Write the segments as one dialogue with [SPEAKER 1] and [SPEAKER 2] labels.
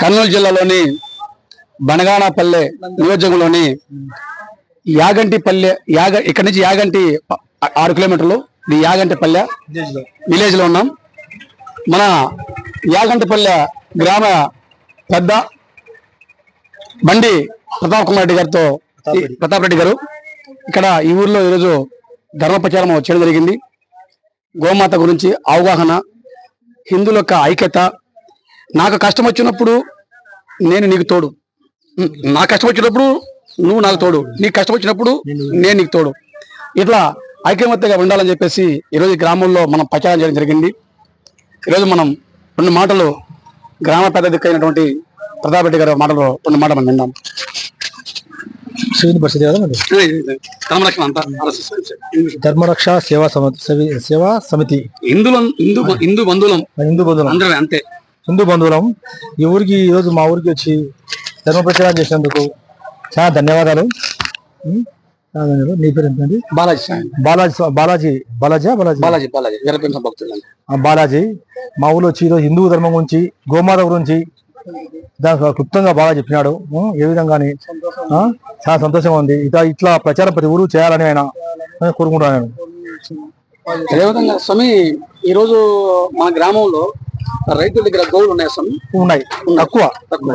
[SPEAKER 1] కర్నూలు జిల్లాలోని బనగానపల్లె నియోజకంలోని యాగంటి పల్లె యాగ ఇక్కడ నుంచి యాగంటి ఆరు కిలోమీటర్లు ఇది యాగంటి పల్లె విలేజ్లో ఉన్నాం. మన యాగంటిపల్లె గ్రామ పెద్ద బండి ప్రతాప్ కుమార్ రెడ్డి గారితో ప్రతాప్ రెడ్డి గారు. ఇక్కడ ఈ ఊర్లో ఈరోజు ధర్మ ప్రచారం చేయడం జరిగింది. గోమాత గురించి అవగాహన హిందువుల యొక్క ఐక్యత నాకు కష్టం వచ్చినప్పుడు నేను నీకు తోడు. నా కష్టం వచ్చినప్పుడు నువ్వు నాకు తోడు. నీకు కష్టం వచ్చినప్పుడు నేను నీకు తోడు. ఇట్లా ఐక్యమత్యగా ఉండాలని చెప్పేసి ఈరోజు గ్రామంలో మనం ప్రచారం చేయడం జరిగింది. ఈరోజు మనం రెండు మాటలు గ్రామ పెద్ద దిక్కైనటువంటి ప్రతాప్ రెడ్డి గారి మాటలు రెండు మాటలు మనం అంతా
[SPEAKER 2] ధర్మరక్ష సేవా సమితి సవి- సమితి.
[SPEAKER 1] హిందువులం హిందూ హిందూ బంధువులం.
[SPEAKER 2] హిందూ బంధువులం.
[SPEAKER 1] అందరూ అంతే.
[SPEAKER 2] హిందూ బంధువులం ఈ ఊరికి ఈరోజు మా ఊరికి వచ్చి ధర్మ ప్రచారం చేసినందుకు చాలా ధన్యవాదాలు. నీ పేరు ఏంటండి
[SPEAKER 1] బాలాజీ.
[SPEAKER 2] బాలాజీ బాలాజీ బాలాజీ బాలాజీ
[SPEAKER 1] బాలాజీ బాలాజీ వీరపించ భక్తులు
[SPEAKER 2] బాలాజీ మా ఊళ్ళో వచ్చి ఈరోజు హిందూ ధర్మం గురించి గోమాత గురించి దానికి క్లుప్తంగా బాగా చెప్పినాడు? ఏ విధంగాని? చాలా సంతోషంగా ఉంది ఇట్లా ఇట్లా ప్రచారం ప్రతి ఊరు చేయాలని ఆయన నేను కోరుకుంటున్నాను
[SPEAKER 1] అదేవిధంగా స్వామి ఈ రోజు మన గ్రామంలో రైతుల దగ్గర గౌలు ఉన్నాయి స్వామి?
[SPEAKER 2] ఉన్నాయి. తక్కువ.
[SPEAKER 1] తక్కువ.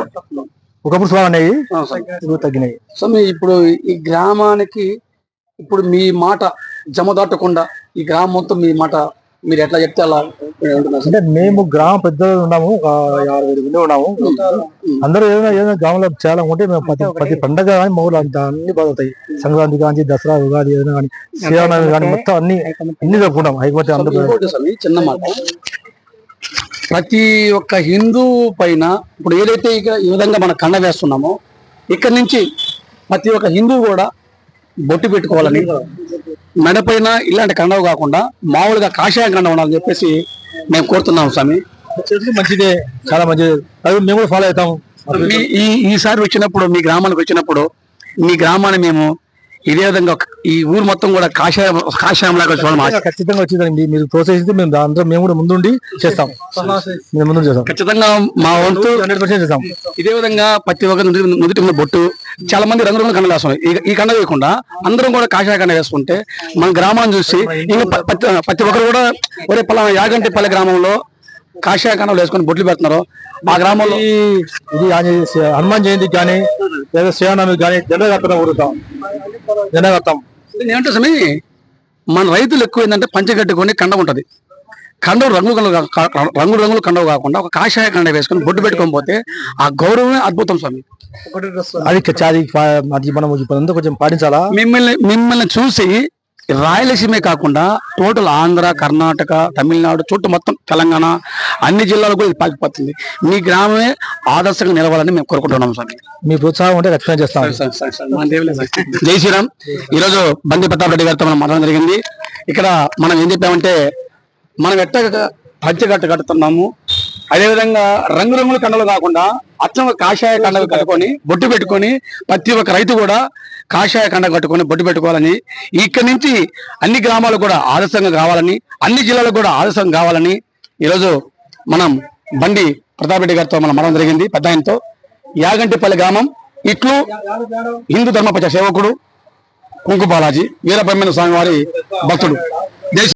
[SPEAKER 2] ఒకప్పుడు
[SPEAKER 1] స్వామి.
[SPEAKER 2] ఇప్పుడు తగ్గినాయి.
[SPEAKER 1] స్వామి ఇప్పుడు ఈ గ్రామానికి ఇప్పుడు మీ మాట జమ దాటకుండా ఈ గ్రామం మొత్తం మీ మాట మీరు ఎట్లా చెప్తే అలా.
[SPEAKER 2] అంటే మేము గ్రామ పెద్దలు ఉన్నాము ఒక యాభై ఐదు మంది ఉన్నాము. అందరూ ఏదైనా ఏదైనా గ్రామంలో చేయాలనుకుంటే మేము ప్రతి ప్రతి పండగ కానీ మా ఊళ్ళో అంత అన్ని బాగుతాయి సంక్రాంతి కానీ దసరా ఉగాది ఏదైనా కానీ శ్రీరామనవమి కానీ మొత్తం అన్ని అన్ని జరుపుకుంటాం. అయిపోతే
[SPEAKER 1] స్వామి,
[SPEAKER 2] అందరూ
[SPEAKER 1] చిన్న మాట. ప్రతి ఒక్క హిందూ పైన ఇప్పుడు ఏదైతే ఇక ఈ విధంగా మనం కండ వేస్తున్నామో ఇక్కడి నుంచి ప్రతి ఒక్క హిందూ కూడా బొట్టు పెట్టుకోవాలని మెడ పైన ఇలాంటి కండవు కాకుండా మామూలుగా కాషాయం కండ ఉండాలని చెప్పేసి మేము కోరుతున్నాం స్వామి.
[SPEAKER 2] మంచిదే చాలా మంచిది. అది మేము కూడా ఫాలో అవుతాం.
[SPEAKER 1] మీ- ఈ ఈసారి వచ్చినప్పుడు మీ గ్రామానికి వచ్చినప్పుడు మీ గ్రామాన్ని మేము ఇదే విధంగా ఈ ఊరు మొత్తం కూడా కాషాయం కాషాయం లాగా చూడడం.
[SPEAKER 2] ఖచ్చితంగా వచ్చిందండి. మీరు ప్రోత్సహిస్తే మేము దాంట్లో మేము కూడా ముందుండి చేస్తాం. మేము ముందు చేస్తాం.
[SPEAKER 1] ఖచ్చితంగా మా వంతు
[SPEAKER 2] హండ్రెడ్ పర్సెంట్ చేస్తాం.
[SPEAKER 1] ఇదే విధంగా ప్రతి ఒక్క నుదుటి మీద బొట్టు చాలా మంది రంగురంగుల కండ వేస్తున్నారు ఈ- కండ వేయకుండా అందరం కూడా కాషాయ కండ వేసుకుంటే మన గ్రామాన్ని చూసి ఇంకా ప్రతి ఒక్కరు కూడా ఒరే పలానా యాగంటిపల్లి గ్రామంలో కాషాయ కండలు వేసుకొని బొట్లు పెడుతున్నారు. ఆ గ్రామంలో
[SPEAKER 2] ఇది హనుమాన్ జయంతి కానీ లేదా శ్రీరామనవమి కానీ జెండా కట్టడం ఊరుతాం జెండా
[SPEAKER 1] స్వామి? మన రైతులు ఎక్కువ ఏంటంటే పంచగట్టుకొని కండ ఉంటది. కండవు రంగు రంగు రంగులు కండవు కాకుండా ఒక కాషాయ కండ వేసుకొని బొట్టు పెట్టుకొని పోతే ఆ గౌరవమే అద్భుతం స్వామి.
[SPEAKER 2] అది అది మనం కొంచెం పాటించాలా?
[SPEAKER 1] మిమ్మల్ని మిమ్మల్ని చూసి రాయలసీమే కాకుండా టోటల్ ఆంధ్ర కర్ణాటక తమిళనాడు చుట్టూ మొత్తం తెలంగాణ అన్ని జిల్లాలకు కూడా ఇది పాకిపోతుంది మీ గ్రామమే ఆదర్శంగా నిలవాలని మేము కోరుకుంటున్నాం స్వామి.
[SPEAKER 2] మీ ప్రోత్సాహం ఉంటే ఖచ్చితంగా చేస్తాం.
[SPEAKER 1] జై శ్రీరామ్. ఈరోజు బండి ప్రతాప్ రెడ్డి గారితో మనం మాట్లాడడం జరిగింది. ఇక్కడ మనం ఏం చెప్పామంటే మనం ఎట్ట పంచగట్టు కడుతున్నాము. అదేవిధంగా రంగురంగుల కండలు కాకుండా అచ్చం కాషాయ కండలు కట్టుకొని బొట్టు పెట్టుకొని ప్రతి ఒక్క రైతు కూడా కాషాయ కండ కట్టుకొని బొట్టు పెట్టుకోవాలని ఇక్కడి నుంచి అన్ని గ్రామాలు కూడా ఆదర్శంగా కావాలని అన్ని జిల్లాలకు కూడా ఆదర్శం కావాలని ఈరోజు మనం బండి ప్రతాపరెడ్డి గారితో మనం మనం జరిగింది. పెద్ద ఆయనతో యాగంటిపల్లి గ్రామం ఇట్లు హిందూ ధర్మపచ సేవకుడు కుంకు బాలాజీ వీరబ్రహ్మణ్య స్వామి వారి భక్తుడు.